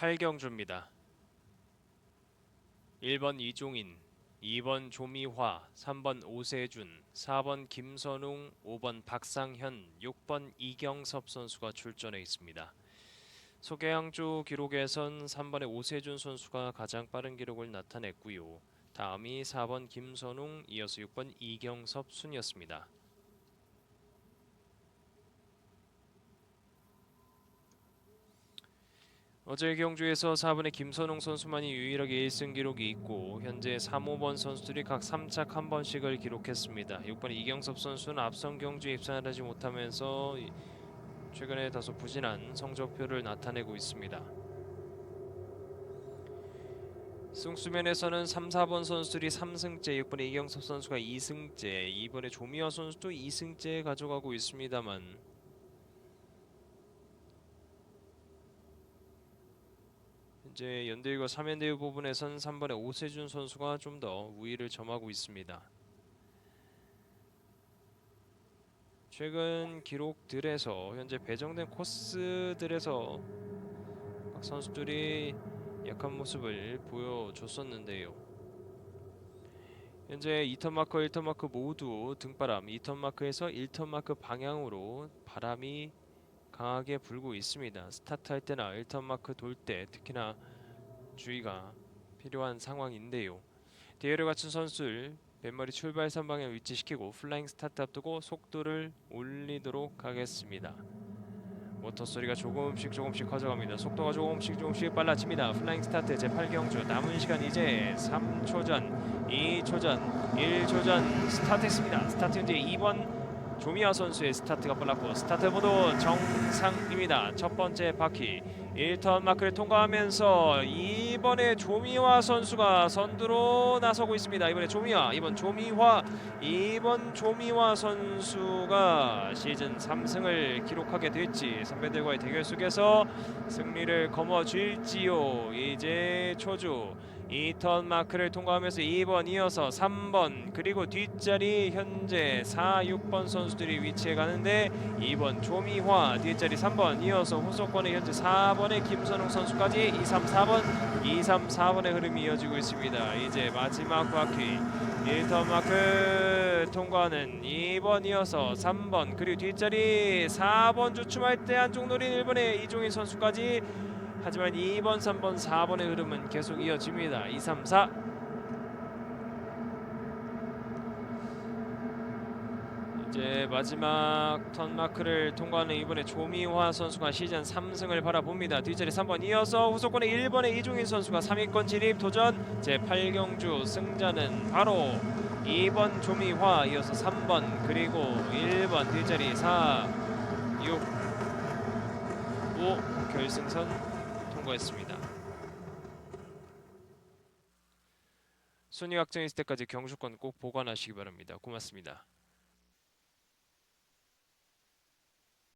제8경주입니다. 1번 이종인, 2번 조미화, 3번 오세준, 4번 김선웅, 5번 박상현, 6번 이경섭 선수가 출전해 있습니다. 소개항주 기록에선 3번의 오세준 선수가 가장 빠른 기록을 나타냈고요. 다음이 4번 김선웅, 이어서 6번 이경섭 순이었습니다. 어제 경주에서 4번의 김선웅 선수만이 유일하게 1승 기록이 있고 현재 3, 5번 선수들이 각 3착 한 번씩을 기록했습니다. 6번 이경섭 선수는 앞선 경주에 입상을 하지 못하면서 이- 최근에 다소 부진한 성적표를 나타내고 있습니다. 승수면에서는 3, 4번 선수들이 3승째, 6번의 이경섭 선수가 2승째, 2번의 조미화 선수도 2승째 가져가고 있습니다만 현재 연대유과 3연대유 부분에선 3번의 오세준 선수가 좀 더 우위를 점하고 있습니다. 최근 기록들에서 현재 배정된 코스들에서 각 선수들이 약한 모습을 보여줬었는데요. 현재 2턴 마크, 1턴 마크 모두 등바람, 2턴 마크에서 1턴 마크 방향으로 바람이 강하게 불고 있습니다. 스타트 할 때나 1턴 마크 돌 때 특히나 주의가 필요한 상황인데요. 대열을 갖춘 선수를 뱃머리 출발 선 방향 위치시키고 플라잉 스타트 앞두고 속도를 올리도록 하겠습니다. 모터 소리가 조금씩 조금씩 커져갑니다. 속도가 조금씩 조금씩 빨라집니다. 플라잉 스타트 제 8경주 남은 시간 이제 3초 전, 2초 전, 1초 전 스타트했습니다. 스타트 현재 2번 조미아 선수의 스타트가 빨랐고 스타트 모두 정상입니다. 첫 번째 바퀴 1턴 마크를 통과하면서 이번에 조미화 선수가 선두로 나서고 있습니다. 이번에 조미화, 이번 조미화, 이번 조미화 선수가 시즌 3승을 기록하게 될지 선배들과의 대결 속에서 승리를 거머쥘지요. 이제 초주 2턴 마크를 통과하면서 2번 이어서 3번 그리고 뒷자리 현재 4, 6번 선수들이 위치해 가는데 2번 조미화 뒷자리 3번 이어서 후속권에 현재 4번의 김선웅 선수까지 2, 3, 4번 2, 3, 4번의 흐름이 이어지고 있습니다. 이제 마지막 바퀴 1턴 마크 통과하는 2번 이어서 3번 그리고 뒷자리 4번 주춤할 때 안쪽 노린 1번의 이종인 선수까지 하지만 2번, 3번, 4번의 흐름은 계속 이어집니다. 2, 3, 4. 이제 마지막 턴 마크를 통과하는 이번에 조미화 선수가 시즌 3승을 바라봅니다. 뒷자리 3번 이어서 후속권에 1번의 이종인 선수가 3위권 진입 도전 제 8경주 승자는 바로 2번 조미화 이어서 3번 그리고 1번 뒷자리 4, 6, 5 결승선 통과했습니다. 순위 확정했을 때까지 경주권 꼭 보관하시기 바랍니다. 고맙습니다.